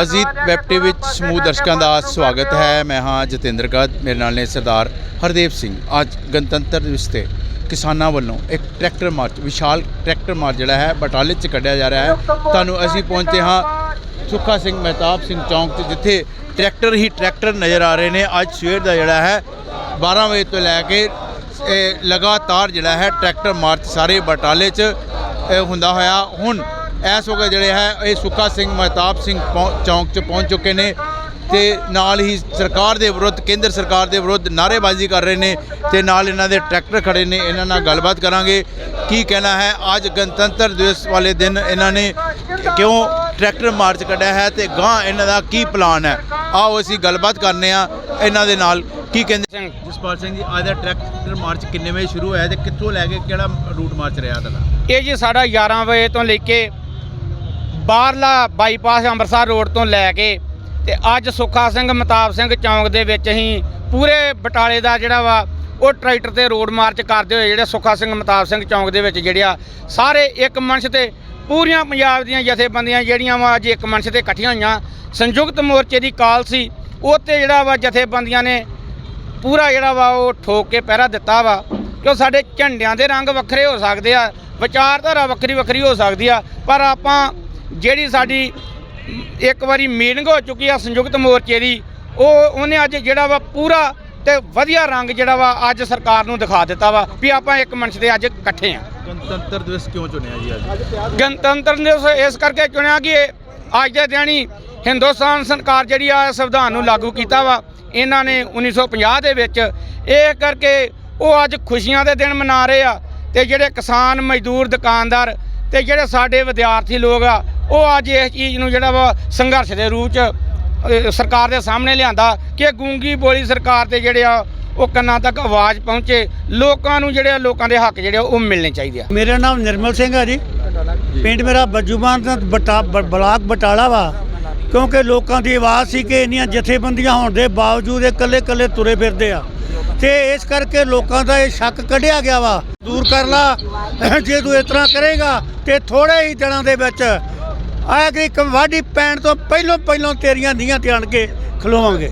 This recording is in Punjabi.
ਅਜ਼ੀਤ ਵੈਬ ਟੀਵੀ ਵਿੱਚ ਸਮੂਹ ਦਰਸ਼ਕਾਂ ਦਾ ਸਵਾਗਤ ਹੈ। ਮੈਂ ਹਾਂ ਜਤਿੰਦਰ ਗੱਦ ਮੇਰੇ ਨਾਲ ਨੇ ਸਰਦਾਰ ਹਰਦੇਵ ਸਿੰਘ। ਅੱਜ ਗਣਤੰਤਰ ਦਿਵਸ ਤੇ ਕਿਸਾਨਾਂ ਵੱਲੋਂ ਇੱਕ ਟਰੈਕਟਰ ਮਾਰਚ ਵਿਸ਼ਾਲ ਟਰੈਕਟਰ ਮਾਰਚ ਜਿਹੜਾ ਹੈ ਬਟਾਲੇ 'ਚ ਕੱਢਿਆ ਜਾ ਰਿਹਾ ਹੈ। ਤੁਹਾਨੂੰ ਅਸੀਂ ਪਹੁੰਚੇ ਹਾਂ ਸੁੱਖਾ ਸਿੰਘ ਮਹਿਤਾਬ ਸਿੰਘ ਚੌਂਕ 'ਤੇ ਜਿੱਥੇ ਟਰੈਕਟਰ ਹੀ ਟਰੈਕਟਰ ਨਜ਼ਰ ਆ ਰਹੇ ਨੇ। ਅੱਜ ਸਵੇਰ ਦਾ ਜਿਹੜਾ ਹੈ 12 ਵਜੇ ਤੋਂ ਲੈ ਕੇ ਇਹ ਲਗਾਤਾਰ ਜਿਹੜਾ ਹੈ ਟਰੈਕਟਰ ਮਾਰਚ ਸਾਰੇ ਬਟਾਲੇ 'ਚ ਹੁੰਦਾ ਹੋਇਆ। ਹੁਣ ਇਸ ਵਕਤ ਜਿਹੜੇ ਹੈ ਇਹ ਸੁੱਖਾ ਸਿੰਘ ਮਹਿਤਾਬ ਸਿੰਘ ਚੌਂਕ 'ਚ ਪਹੁੰਚ ਚੁੱਕੇ ਨੇ ਤੇ ਨਾਲ ਹੀ ਸਰਕਾਰ ਦੇ ਵਿਰੁੱਧ ਕੇਂਦਰ ਸਰਕਾਰ ਦੇ ਵਿਰੁੱਧ ਨਾਅਰੇਬਾਜ਼ੀ ਕਰ ਰਹੇ ਨੇ ਤੇ ਨਾਲ ਇਹਨਾਂ ਦੇ ਟਰੈਕਟਰ ਖੜੇ ਨੇ ਇਹਨਾਂ ਨਾਲ ਗੱਲਬਾਤ ਕਰਾਂਗੇ। ਕੀ ਕਹਿਣਾ ਹੈ? ਅੱਜ ਗਣਤੰਤਰ ਦਿਵਸ ਵਾਲੇ ਦਿਨ ਇਹਨਾਂ ਨੇ ਕਿਉਂ ਟਰੈਕਟਰ ਮਾਰਚ ਕੱਢਿਆ ਹੈ ਤੇ ਗਾਂ ਇਹਨਾਂ ਦਾ ਕੀ ਪਲਾਨ ਹੈ? ਆਓ ਅਸੀਂ ਗੱਲਬਾਤ ਕਰਨੇ ਆ ਇਹਨਾਂ ਦੇ ਨਾਲ। ਕੀ ਕਹਿੰਦੇ ਸਿੰਘ? ਜਸਪਾਲ ਸਿੰਘ ਜੀ ਅੱਜ ਦਾ ਟਰੈਕਟਰ ਮਾਰਚ ਕਿੰਨੇ ਵਜੇ ਸ਼ੁਰੂ ਹੋਇਆ ਤੇ ਕਿੱਥੋਂ ਲੈ ਕੇ ਕਿਹੜਾ ਰੂਟ ਮਾਰਚ ਰਿਹਾ ਤੁਹਾਡਾ? ਇਹ ਜੀ ਸਾਡਾ 11 ਵਜੇ ਤੋਂ ਲੈ ਕੇ ਬਾਹਰਲਾ ਬਾਈਪਾਸ ਅੰਮ੍ਰਿਤਸਰ ਰੋਡ ਤੋਂ ਲੈ ਕੇ ਤੇ ਅੱਜ ਸੁੱਖਾ ਸਿੰਘ, ਮਤਾਬ ਸਿੰਘ ਚੌਂਕ ਦੇ ਵਿੱਚ ਅਸੀਂ ਪੂਰੇ ਬਟਾਲੇ ਦਾ ਜਿਹੜਾ ਵਾ, ਉਹ ਟਰੈਕਟਰ ਤੇ ਰੋਡ ਮਾਰਚ ਕਰਦੇ ਹੋਏ ਜਿਹੜੇ ਸੁੱਖਾ ਸਿੰਘ, ਮਤਾਬ ਸਿੰਘ ਚੌਂਕ ਦੇ ਵਿੱਚ ਜਿਹੜਿਆ ਸਾਰੇ ਇੱਕ ਮੰਚ ਤੇ ਪੂਰੀਆਂ ਪੰਜਾਬ ਦੀਆਂ ਜਥੇਬੰਦੀਆਂ ਜਿਹੜੀਆਂ ਵਾ, ਅੱਜ ਇੱਕ ਮੰਚ ਤੇ ਇਕੱਠੀਆਂ ਹੋਈਆਂ। ਸੰਯੁਕਤ ਮੋਰਚੇ ਦੀ ਕਾਲ ਸੀ ਉਹ ਤੇ ਜਿਹੜਾ ਵਾ ਜਥੇਬੰਦੀਆਂ ਨੇ ਪੂਰਾ ਜਿਹੜਾ ਵਾ, ਉਹ ਠੋਕ ਕੇ ਪਹਿਰਾ ਦਿੱਤਾ ਵਾ। ਕਿਉਂ ਸਾਡੇ ਝੰਡਿਆਂ ਦੇ ਰੰਗ ਵੱਖਰੇ ਹੋ ਸਕਦੇ ਆ, ਵਿਚਾਰਧਾਰਾ ਵੱਖਰੀ ਵੱਖਰੀ ਹੋ ਸਕਦੀ ਆ, ਪਰ ਆਪਾਂ ਜਿਹੜੀ ਸਾਡੀ ਇੱਕ ਵਾਰੀ ਮੀਟਿੰਗ ਹੋ ਚੁੱਕੀ ਆ ਸੰਯੁਕਤ ਮੋਰਚੇ ਦੀ ਉਹ ਉਹਨੇ ਅੱਜ ਜਿਹੜਾ ਵਾ ਪੂਰਾ ਤੇ ਵਧੀਆ ਰੰਗ ਜਿਹੜਾ ਵਾ ਅੱਜ ਸਰਕਾਰ ਨੂੰ ਦਿਖਾ ਦਿੱਤਾ ਵਾ ਵੀ ਆਪਾਂ ਇੱਕ ਮੰਚ ਤੇ ਅੱਜ ਇਕੱਠੇ ਆ। ਗਣਤੰਤਰ ਦਿਵਸ ਕਿਉਂ ਚੁਣਿਆ ਜੀ ਅੱਜ? ਗਣਤੰਤਰ ਦਿਵਸ ਇਸ ਕਰਕੇ ਚੁਣਿਆ ਕਿ ਅੱਜ ਦੇ ਦਿਨ ਹੀ ਹਿੰਦੁਸਤਾਨ ਸਰਕਾਰ ਜਿਹੜੀ ਆ ਸੰਵਿਧਾਨ ਨੂੰ ਲਾਗੂ ਕੀਤਾ ਵਾ ਇਹਨਾਂ ਨੇ 1950 ਦੇ ਵਿੱਚ ਇਹ ਕਰਕੇ ਉਹ ਅੱਜ ਖੁਸ਼ੀਆਂ ਦੇ ਦਿਨ ਮਨਾ ਰਹੇ ਆ ਤੇ ਜਿਹੜੇ ਕਿਸਾਨ ਮਜ਼ਦੂਰ ਦੁਕਾਨਦਾਰ ਤੇ ਜਿਹੜੇ ਸਾਡੇ ਵਿਦਿਆਰਥੀ ਲੋਕ ਆ ਉਹ ਅੱਜ ਇਸ ਚੀਜ਼ ਨੂੰ ਜਿਹੜਾ ਵਾ ਸੰਘਰਸ਼ ਦੇ ਰੂਪ ਚ ਸਰਕਾਰ ਦੇ ਸਾਹਮਣੇ ਲਿਆਂਦਾ ਕਿ ਗੂੰਗੀ ਬੋਲੀ ਸਰਕਾਰ ਤੇ ਜਿਹੜੇ ਆ ਉਹ ਕੰਨਾਂ ਤੱਕ ਆਵਾਜ਼ ਪਹੁੰਚੇ। ਲੋਕਾਂ ਨੂੰ ਜਿਹੜੇ ਆ, ਲੋਕਾਂ ਦੇ ਹੱਕ ਜਿਹੜੇ ਆ, ਉਹ ਮਿਲਣੇ ਚਾਹੀਦੇ ਆ। ਮੇਰਾ ਨਾਮ ਨਿਰਮਲ ਸਿੰਘ ਆ ਜੀ। ਪਿੰਡ ਮੇਰਾ ਬੱਜੂਮਾਨ ਦਾ ਬਟਾ ਬ- ਬਲਾਕ ਬਟਾਲਾ ਵਾ। ਕਿਉਂਕਿ ਲੋਕਾਂ ਦੀ ਆਵਾਜ਼ ਸੀ ਕਿ ਇੰਨੀਆਂ ਜਥੇਬੰਦੀਆਂ ਹੋਣ ਦੇ ਬਾਵਜੂਦ ਇਹ ਇਕੱਲੇ ਇਕੱਲੇ ਤੁਰੇ ਫਿਰਦੇ ਆ। ਤੇ ਇਸ ਕਰਕੇ ਲੋਕਾਂ ਦਾ ਇਹ ਸ਼ੱਕ ਕੱਢਿਆ ਗਿਆ ਵਾ। ਦੂਰ ਕਰ ਲਾ, ਜੇ ਤੂੰ ਇਸ ਤਰ੍ਹਾਂ ਕਰੇਗਾ ਤੇ ਥੋੜੇ ਹੀ ਦਿਨਾਂ ਦੇ ਵਿੱਚ ਆਇਆ ਕਿ ਕਵਾਡੀ ਪੈਣ ਤੋਂ ਪਹਿਲੋਂ ਪਹਿਲੋਂ ਤੇਰੀਆਂ ਨੀਹਾਂ ਤੇ ਆਣ ਕੇ ਖਲੋਵਾਂਗੇ।